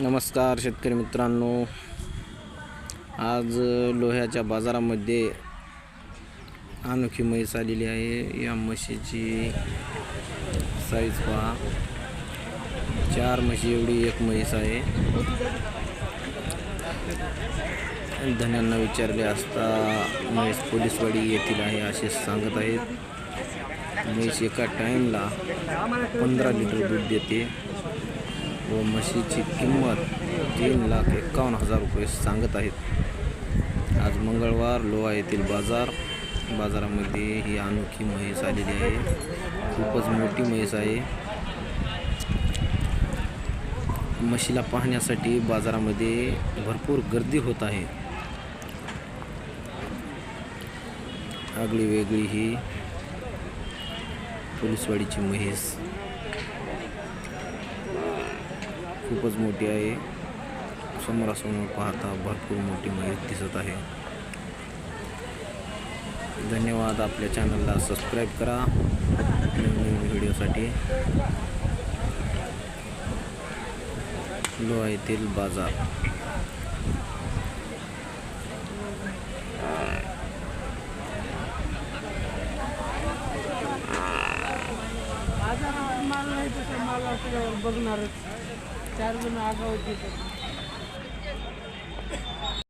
नमस्कार शेतकरी मित्रांनो. आज लोह्याच्या बाजारामध्ये अनोखी म्हैस आलेली आहे. या म्हशीची साईज पहा. चार म्हशी एवढी एक म्हैस आहे. धन्यांना विचारले असता म्हैस पोलीसवाडी येथील आहे असे सांगत आहेत. म्हैस एका टाईमला पंधरा लिटर दूध देते. व म्हशीची किंमत तीन लाख एकावन्न हजार रुपये सांगत आहेत. आज मंगळवार लोहा येथील बाजार बाजारामध्ये ही अनोखी म्हैस आलेली आहे. खूपच मोठी म्हैस आहे. म्हशीला पाहण्यासाठी बाजारामध्ये भरपूर गर्दी होत आहे. आगळी वेगळी ही पोलीसवाडीची म्हैस खूपच मोठी आहे. समोरासमोर पाहता भरपूर मोठी माहिती दिसत आहे. धन्यवाद आपल्या चॅनलला सबस्क्राईब करा. नवीन व्हिडिओसाठी. लोहा येथील बाजार. कसं माल माल असल्यावर बघणारच. चार जण आगाव येतात